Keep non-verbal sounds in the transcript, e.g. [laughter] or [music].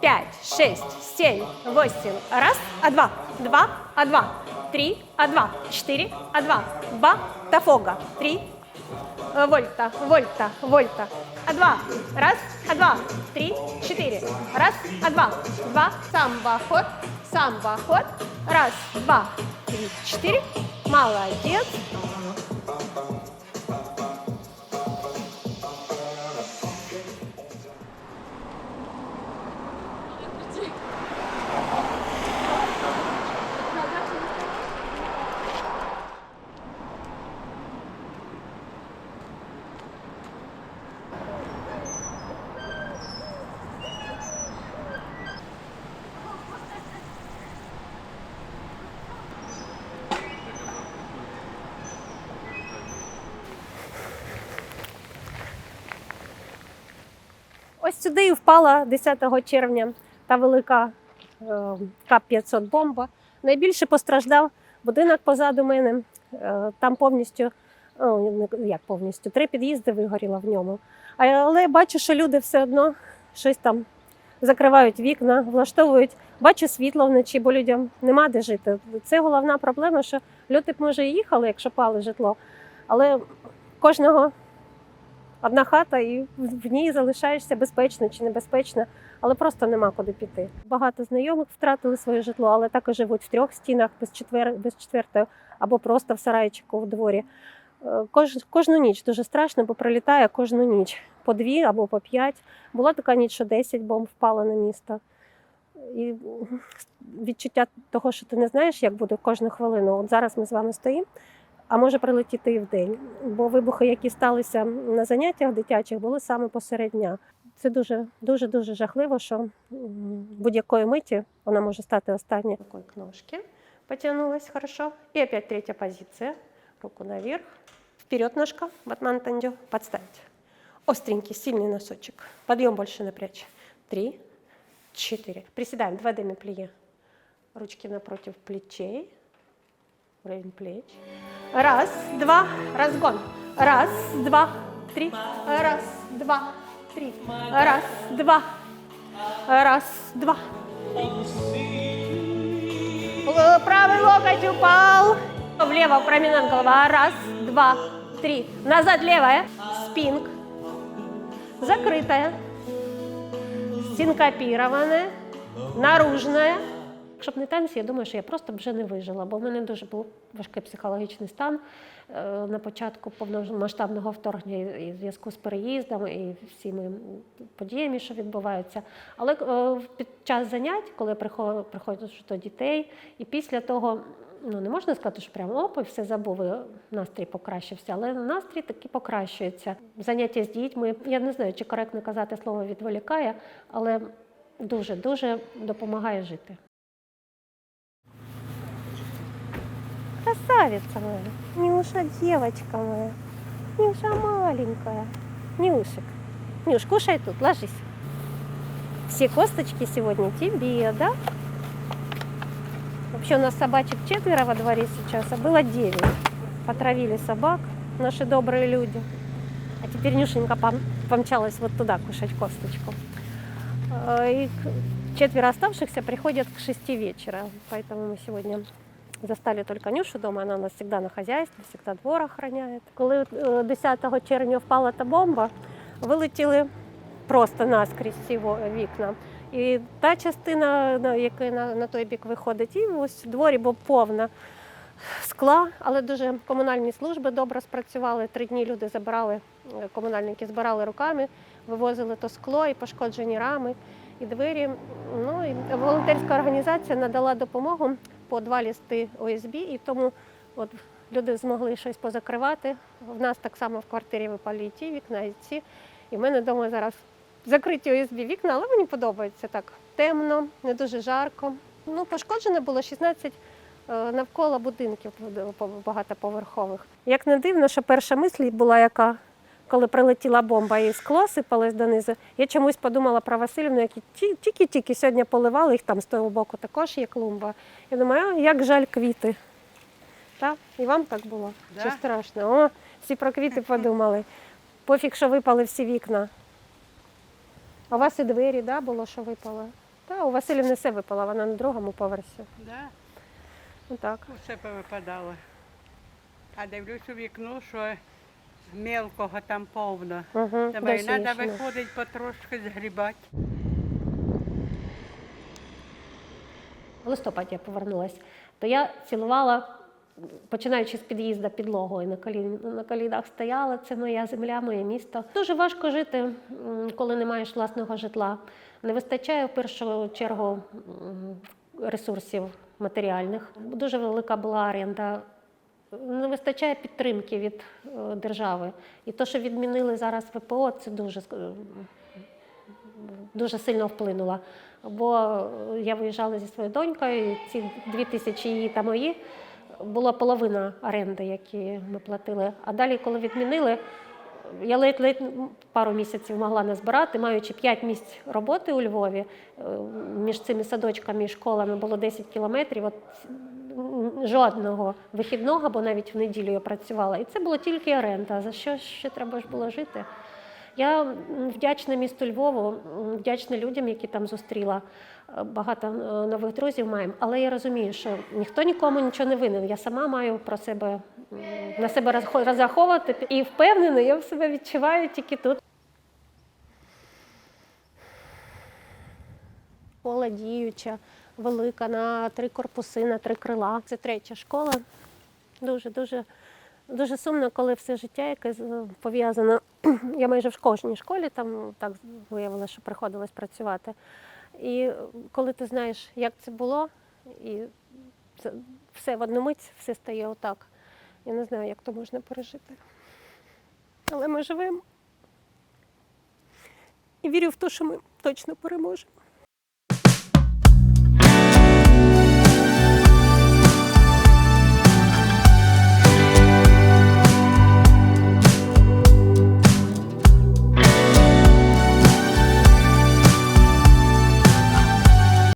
пять, шесть, семь, восемь. Раз, а два, два, а два, три, а два, четыре, а два, ба, тафога, три, э, вольта, вольта, вольта. А два, раз, а два, три, четыре. Раз, а два, два, самбо, ход, самбо, ход. Раз, два, три, четыре. Молодец. Ось сюди і впала 10 червня та велика е, К-500 бомба. Найбільше постраждав будинок позаду мене. Е, Там повністю, ну, як повністю, три під'їзди вигоріло в ньому. Але бачу, що люди все одно щось там закривають вікна, влаштовують. Бачу світло вночі, бо людям нема де жити. Це головна проблема, що люди б може і їхали, якщо пали житло. Але кожного одна хата, і в ній залишаєшся безпечно чи небезпечно, але просто нема куди піти. Багато знайомих втратили своє житло, але також живуть в трьох стінах без четвер... без четвертої або просто в сарайчику в дворі. Е, Кож... Кожну ніч дуже страшно, бо прилітає кожну ніч по дві або по п'ять. Була така ніч, що 10 бомб впало на місто. І відчуття того, що ти не знаєш, як буде кожну хвилину. От зараз ми з вами стоїмо, а може прилетіти і в день. Бо вибухи, які сталися на заняттях дитячих, були саме посеред дня. Це дуже дуже дуже жахливо, що м, будь-якої миті вона може стати останньою. Такої ножки потягнулась хорошо. І опять третя позиція. Руку наверх. Вперед ножка, батман тандю, подставить. Остренький, сильный носочек. Подъем больше напрячь. Три, четыре. Приседаем, два деми плие. Ручки напротив плечей. Уровень плеч. Раз, два, разгон. Раз, два, три. Раз, два, три. Раз, два. Раз, два. Правый локоть упал. Влево променад голова. Раз, два, три. Назад левая. Спинг. Закрытая. Синкопірованая. Наружная. Якщо б не танці, я думаю, що я просто б вже не вижила, бо в мене дуже був важкий психологічний стан е, на початку повномасштабного вторгнення і в зв'язку з переїздом і всіми подіями, що відбуваються. Але е, під час занять, коли прихо- приходиш до дітей, і після того. Ну, не можна сказати, що прямо оп, і все забув, настрій покращився, але настрій таки покращується. Заняття з дітьми, я не знаю, чи коректно казати слово відволікає, але дуже-дуже допомагає жити. Красавица моя, Нюша, девочка моя, Нюша маленькая. Нюшек, Нюш, кушай тут, ложись. Все косточки сегодня тебе, да? Вообще у нас собачек четверо во дворе сейчас, а было девять. Потравили собак наши добрые люди. А теперь Нюшенька пом- помчалась вот туда кушать косточку. Э, И четверо оставшихся приходят к шести вечера, поэтому мы сегодня Застали только Нюшу дома, она у нас всегда на хазяйстві, всегда двор охраняє. Коли е, 10 червня впала та бомба, вилетіли просто наскрізь во- вікна. І та частина, яка на, на той бік виходить, і ось в дворі був повна скла, але дуже комунальні служби добре спрацювали. Три дні люди забирали, е, комунальники збирали руками, вивозили то скло і пошкоджені рами, і двері. Ну і волонтерська організація надала допомогу по два лісти ОСБ, і тому от люди змогли щось позакривати. В нас так само в квартирі випали ті вікна, і ці. І в мене вдома зараз закриті ОСБ вікна, але мені подобається так. Темно, не дуже жарко. Ну, пошкоджено було 16 е, навколо будинків багатоповерхових. Як не дивно, що перша мисль була яка. Коли прилетіла бомба і скло сипалось донизу, я чомусь подумала про Васильівну, які тільки-тільки сьогодні поливали, їх там з того боку також є клумба. Я думаю, а як жаль квіти. Так? І вам так було? Да. Чи страшно? О, всі про квіти подумали. Пофіг, що випали всі вікна. А у вас і двері, да, було, що випало? Та, у Василівни все випало, вона на другому поверсі. Да, Ну так. усе повипадало. А дивлюсь у вікно, що мелкого там повно. Угу. Думаю, треба виходити потрошки згрібати. В листопаді я повернулася, то я цілувала, починаючи з під'їзду підлогою на, колін, на колінах стояла. Це моя земля, моє місто. Дуже важко жити, коли не маєш власного житла. Не вистачає в першу чергу ресурсів матеріальних. Дуже велика була оренда. Не вистачає підтримки від е, держави. І те, що відмінили зараз ВПО, це дуже дуже сильно вплинула. Бо е, я виїжджала зі своєю донькою, і ці дві тисячі її та мої була половина оренди, які ми платили. А далі, коли відмінили, я ледь-ледь пару місяців могла не збирати, маючи 5 місць роботи у Львові. е, Між цими садочками і школами було 10 кілометрів. От жодного вихідного, бо навіть в неділю я працювала. І це було тільки оренда. За що ще треба ж було жити? Я вдячна місту Львову, вдячна людям, які там зустріла. Е, Багато е, нових друзів маємо. Але я розумію, що ніхто нікому нічого не винен. Я сама маю про себе на себе розраховувати і впевнена, я в себе відчуваю тільки тут. Школа діюча, велика, на три корпуси, на три крила. Це третя школа. Дуже, дуже, дуже сумно, коли все життя, яке з- пов'язано. [clears throat] Я майже в кожній школі там так виявилося, що приходилось працювати. І коли ти знаєш, як це було, і це, все в одну мить, все стає отак. Я не знаю, як то можна пережити. Але ми живемо. І вірю в те, що ми точно переможемо.